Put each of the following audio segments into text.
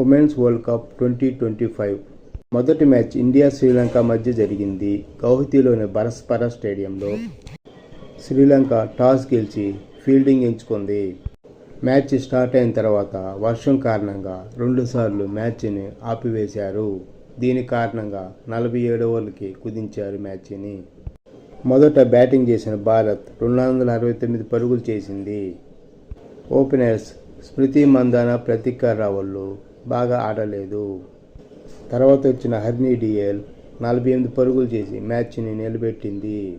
Women's world cup twenty twenty five. మొదటి match India Sri Lanka మధ్య జరిగింది. గౌహతిలోని పరస్పర స్టేడియంలో శ్రీలంక టాస్ గెలిచి ఫీల్డింగ్ ఎంచుకుంది. మ్యాచ్ స్టార్ట్ అయిన తర్వాత వర్షం కారణంగా రెండుసార్లు మ్యాచ్ని ఆపివేశారు. దీని కారణంగా నలభై ఏడు ఓవర్లకి కుదించారు మ్యాచ్ని. మొదట బ్యాటింగ్ చేసిన భారత్ రెండు వందల అరవై తొమ్మిది పరుగులు చేసింది. ఓపెనర్స్ స్మృతి మందాన ప్రతీక రావళ్ళు బాగా ఆడలేదు. తర్వాత వచ్చిన హర్నీ డిఎల్ నలభై ఎనిమిది పరుగులు చేసి మ్యాచ్ని నిలబెట్టింది.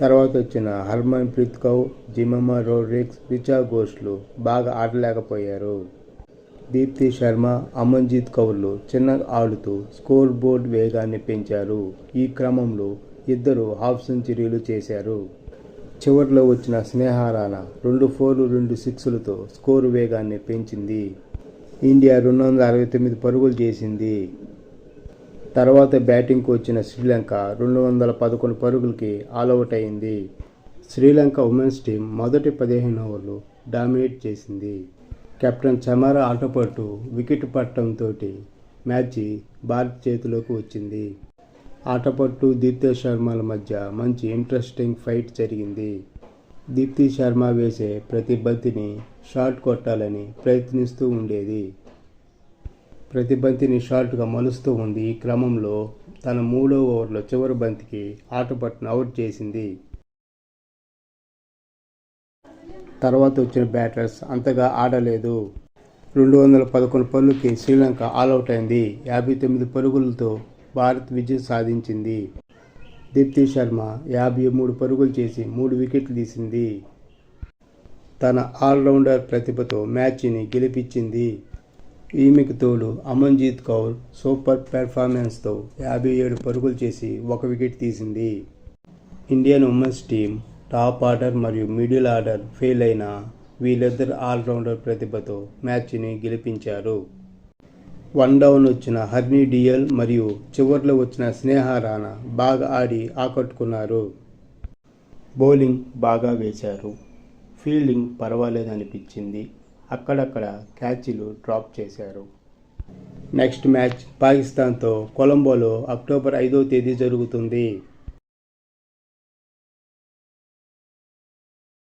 తర్వాత వచ్చిన హర్మన్ ప్రీత్ కౌర్ జిమమా రోడ్రిక్స్ రిచా ఘోష్లు బాగా ఆడలేకపోయారు. దీప్తి శర్మ అమన్జీత్ కౌర్లు చిన్న ఆడుతూ స్కోర్ బోర్డ్ వేగాన్ని పెంచారు. ఈ క్రమంలో ఇద్దరు హాఫ్ సెంచరీలు చేశారు. చివరిలో వచ్చిన స్నేహారాణ రెండు ఫోర్లు రెండు సిక్స్లతో స్కోరు వేగాన్ని పెంచింది. ఇండియా రెండు వందల అరవై తొమ్మిది పరుగులు చేసింది. తర్వాత బ్యాటింగ్కు వచ్చిన శ్రీలంక రెండు వందల పదకొండు పరుగులకి ఆల్అవుట్ అయింది శ్రీలంక ఉమెన్స్ టీం మొదటి పదిహేను ఓవర్లు డామినేట్ చేసింది. కెప్టెన్ చమారా ఆటపట్టు వికెట్ పట్టడంతో మ్యాచ్ భారత్ చేతిలోకి వచ్చింది. ఆటపట్టు దీప్తి శర్మల మధ్య మంచి ఇంట్రెస్టింగ్ ఫైట్ జరిగింది. దీప్తి శర్మ వేసే ప్రతి బంతిని షార్ట్ కొట్టాలని ప్రయత్నిస్తూ ఉండేది. ప్రతి బంతిని షార్ట్గా మలుస్తూ ఉంది ఈ క్రమంలో తన మూడో ఓవర్లో చివరి బంతికి ఆటపట్టును అవుట్ చేసింది. తర్వాత వచ్చిన బ్యాటర్స్ అంతగా ఆడలేదు. రెండు వందల పదకొండు పరుగులకి శ్రీలంక ఆల్అవుట్ అయింది. యాభై తొమ్మిది పరుగులతో భారత్ విజయం సాధించింది. దీప్తి శర్మ యాభై మూడు పరుగులు చేసి మూడు వికెట్లు తీసింది. తన ఆల్రౌండర్ ప్రతిభతో మ్యాచ్ని గెలిపించింది. ఈమెకు తోడు అమన్జీత్ కౌర్ సూపర్ పెర్ఫార్మెన్స్తో యాభై ఏడు పరుగులు చేసి ఒక వికెట్ తీసింది. Indian women's team top order మరియు మిడిల్ ఆర్డర్ ఫెయిల్ అయిన వీళ్ళిద్దరు ఆల్రౌండర్ ప్రతిభతో మ్యాచ్ని గెలిపించారు. వన్ డౌన్ వచ్చిన హర్నీ డియల్ మరియు చివర్లో వచ్చిన స్నేహ రాణా బాగా ఆడి ఆకట్టుకున్నారు. బౌలింగ్ బాగా వేశారు. ఫీల్డింగ్ పర్వాలేదనిపించింది. అక్కడక్కడ క్యాచ్లు డ్రాప్ చేశారు. నెక్స్ట్ మ్యాచ్ పాకిస్తాన్తో కొలంబోలో అక్టోబర్ ఐదో తేదీ జరుగుతుంది.